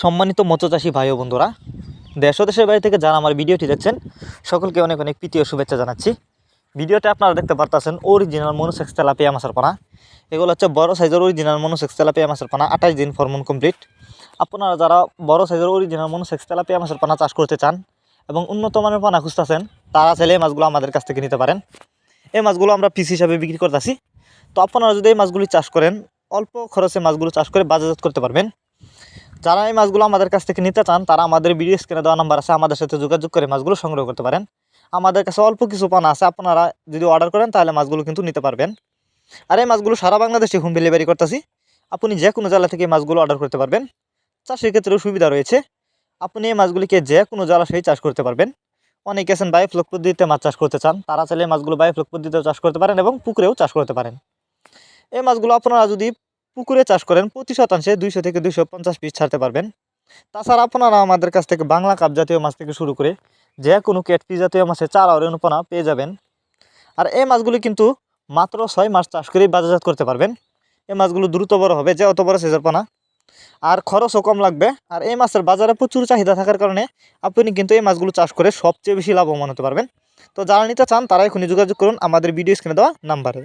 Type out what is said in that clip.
সম্মানিত মৎস্যচাষী ভাই ও বন্ধুরা, দেশ দেশের বাইরে থেকে যারা আমার ভিডিওটি দেখছেন, সকলকে অনেক অনেক প্রীতি ও শুভেচ্ছা জানাচ্ছি। ভিডিওতে আপনারা দেখতে পারতেছেন অরিজিনাল মনোসেক্স তেলাপিয়া মাছের পানা। এগুলো হচ্ছে বড় সাইজের অরিজিনাল মনোসেক্স তেলাপিয়া মাছের পানা, আঠাশ দিন ফরমন কমপ্লিট আপনারা যারা বড় সাইজের অরিজিনাল মনোসেক্স তেলাপিয়া মাছের পানা চাষ করতে চান এবং উন্নত মানের পানা খুঁজতেছেন, তারা চাইলে এই মাছগুলো আমাদের কাছ থেকে নিতে পারেন। এই মাছগুলো আমরা পিস হিসাবে বিক্রি করতেছি। তো আপনারা যদি এই মাছগুলি চাষ করেন, অল্প খরচে মাছগুলো চাষ করে বাজারজাত করতে পারবেন। যারা এই মাছগুলো আমাদের কাছ থেকে নিতে চান, তারা আমাদের ভিডিও স্ক্রিনে দেওয়া নাম্বার আছে, আমাদের সাথে যোগাযোগ করে মাছগুলো সংগ্রহ করতে পারেন। আমাদের কাছে অল্প কিছু পানা আছে, আপনারা যদি অর্ডার করেন, তাহলে মাছগুলো কিন্তু নিতে পারবেন। আর এই মাছগুলো সারা বাংলাদেশে হোম ডেলিভারি করতেছি। আপনি যে কোনো জেলা থেকে মাছগুলো অর্ডার করতে পারবেন। চাষের ক্ষেত্রেও সুবিধা রয়েছে। আপনি এই মাছগুলিকে যে কোনো জলাশয়ে চাষ করতে পারবেন। অনেকে আছেন বায়োফ্লক পদ্ধতিতে মাছ চাষ করতে চান, তারা চাইলে মাছগুলো বায়োফ্লক পদ্ধতিতেও চাষ করতে পারেন এবং পুকুরেও চাষ করতে পারেন। এই মাছগুলো আপনারা যদি পুকুরে চাষ করেন, প্রতি শতাংশে দুইশো থেকে দুইশো পঞ্চাশ পিস ছাড়তে পারবেন। তাছাড়া আপনারা আমাদের কাছ থেকে বাংলা কাপ জাতীয় মাছ থেকে শুরু করে যে কোনো ক্যাটফি জাতীয় মাছের চারা ও রেণুপনা পেয়ে যাবেন। আর এই মাছগুলি কিন্তু মাত্র ছয় মাস চাষ করেই বাজারজাত করতে পারবেন। এই মাছগুলো দ্রুত বড় হবে, যে অত বড় সাইজের পোনা। আর খরচও কম লাগবে। আর এই মাছের বাজারে প্রচুর চাহিদা থাকার কারণে আপনি কিন্তু এই মাছগুলো চাষ করে সবচেয়ে বেশি লাভবান হতে পারবেন। তো যারা নিতে চান তারা এখনই যোগাযোগ করুন, আমাদের ভিডিও স্ক্রিনে দেওয়া নাম্বারে।